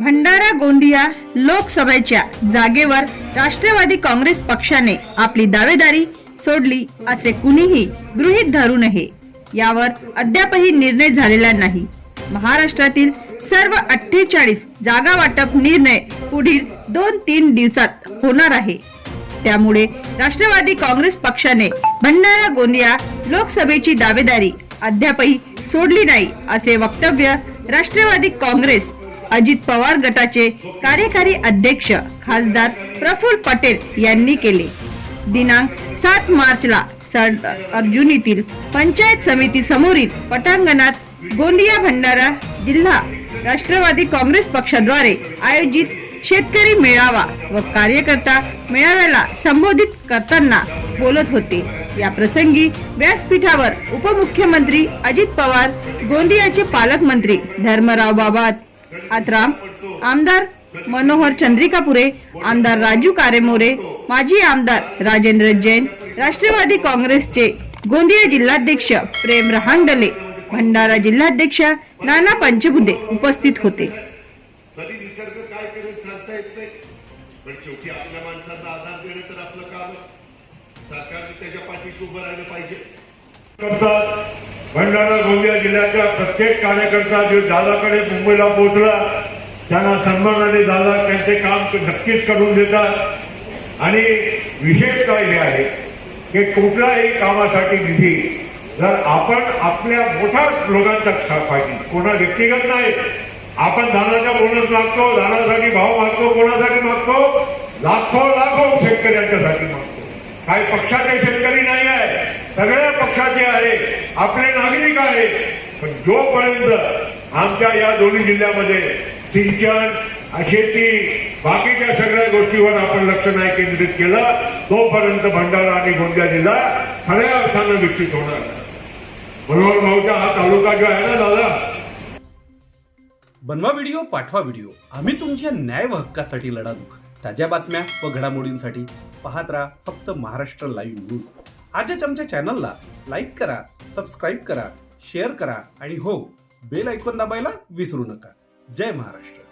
भंडारा गोंदिया लोकसभेच्या जागेवर राष्ट्रवादी काँग्रेस पक्षाने आपली दावेदारी सोडली असे कुणीही गृहीत धरू नये. यावर अद्यापही निर्णय झालेला नाही. महाराष्ट्रातील सर्व अठ्ठेचाळीस जागा वाटप निर्णय पुढील दोन तीन दिवसात होणार आहे. त्यामुळे राष्ट्रवादी काँग्रेस पक्षाने भंडारा गोंदिया लोकसभेची दावेदारी अद्यापही सोडली नाही असे वक्तव्य राष्ट्रवादी काँग्रेस अजित पवार गटाचे कार्यकारी अध्यक्ष खासदार प्रफुल्ल पटेल यांनी केले. दिनांक सात मार्चला अर्जुनीतील अर्जुन येथील पंचायत समिती समोरील पटांगणात गोंदिया भंडारा जिल्हा राष्ट्रवादी काँग्रेस पक्षाद्वारे आयोजित शेतकरी मेळावा व कार्यकर्ता मेळाव्याला संबोधित करताना बोलत होते. या प्रसंगी व्यासपीठावर उपमुख्यमंत्री अजित पवार गोंदियाचे पालकमंत्री धर्मराव बाबा आत्राम आमदार मनोहर चंद्रिकापुरे आमदार राजू कारेमोरे माजी आमदार राजेंद्र जैन राष्ट्रवादी काँग्रेसचे गोंदिया जिल्हाध्यक्ष प्रेम रहांगडले भंडारा जिल्हाध्यक्ष नाना पंचबुदे उपस्थित होते. कधी निसर्ग काय करेल सांगता येत नाही. पण शेवटी आपल्या माणसांना आधार देणं तर आपलं काम. सरकारने त्याच्या पाठीशी उभं राहिलं पाहिजे. भंडारा गोंदिया जिल्ह्याच्या प्रत्येक कार्यकर्ता जो दादाकडे मुंबईला पोहोचला त्यांना सन्मानाने दादा त्यांचे काम नक्कीच करून देतात. आणि विशेष काय हे आहे की कुठल्याही कामासाठी निधी जर आपण आपल्या मोठ्या लोकांचा पाहिजे कोणा व्यक्तिगत नाही आपण धानाचा बोनस मागतो धानासाठी भाव मागतो कोणासाठी मागतो? लाखो लाखो शेतकऱ्यांच्यासाठी मागतो. काही पक्षाचे शेतकरी नाही आहे. सगळ्या पक्षाचे आहे आपले नागरिक आहे. पण जोपर्यंत आमच्या या दोन्ही जिल्ह्यामध्ये सिंचन शेती बाकीच्या सगळ्या गोष्टीवर आपण लक्ष नाही केंद्रित केलं तोपर्यंत भंडारा आणि गोंदिया जिल्हा खऱ्या अर्थानं विकसित होणार. मनोहर भाऊचा हा तालुका जो आहे ना दादा? बनवा व्हिडिओ पाठवा व्हिडिओ. आम्ही तुमच्या न्याय हक्कासाठी लढा देऊ ताज्या बातम्या व घडामोडींसाठी पाहत राहा फक्त महाराष्ट्र लाईव्ह न्यूज आजच आमच्या चॅनलला लाईक करा सबस्क्राईब करा शेअर करा आणि हो बेल ऐकून दाबायला विसरू नका. जय महाराष्ट्र.